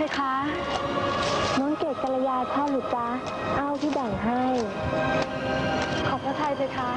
เพคะ น้องเกดกัลยาชอบหรือจ้าเอาที่แบ่งให้ ขอบพระทัยเพคะ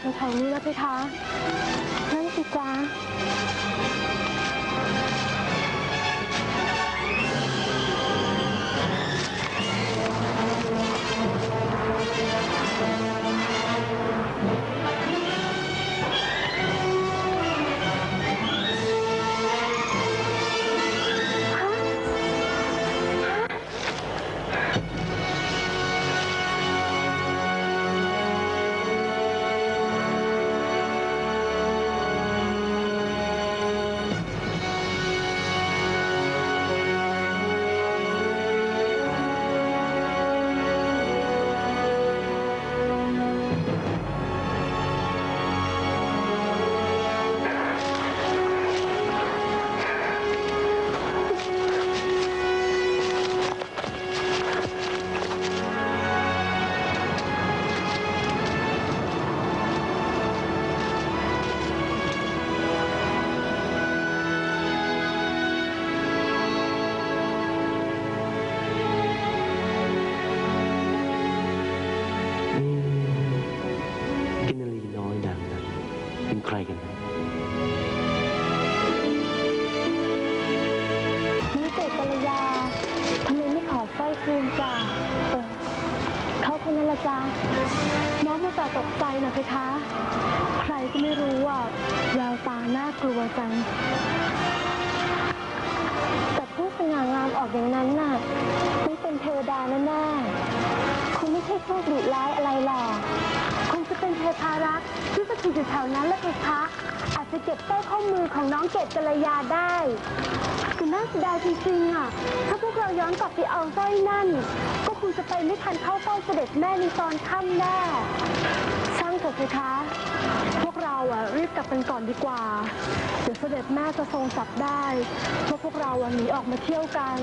แถวๆนี้นะเพคะ กันนะนี่เกดกัลยาทำไมไม่ขอสร้อยคืนจ้ะเออเขาคนนั้นละจ้ะน้องมาต่ตกใจนะเพคะ ใครก็ไม่รู้อะแววตาน่ากลัวจัง แต่ผู้สง่างามออกอย่างนั้นน่ะไม่เป็นเทวดาแน่ๆคงไม่ใช่พวกดุร้าย อยู่แถวนั้นแหละเพคะอาจจะเก็บสร้อยข้อมือของน้องเกดกัลยาได้แต่น่าเสียดายจริงๆอะ ถ้าพวกเราย้อนกลับไปเอาสร้อยนั่น ก็คงจะไปไม่ทันเข้าเฝ้าเสด็จแม่ในตอนค่ำแน่ช่างเถอะสิคะ พวกเราอะรีบกลับกันก่อนดีกว่า เดี๋ยวเสด็จแม่จะทรงจับได้ว่าพวกเราอะหนีออกมาเที่ยวกัน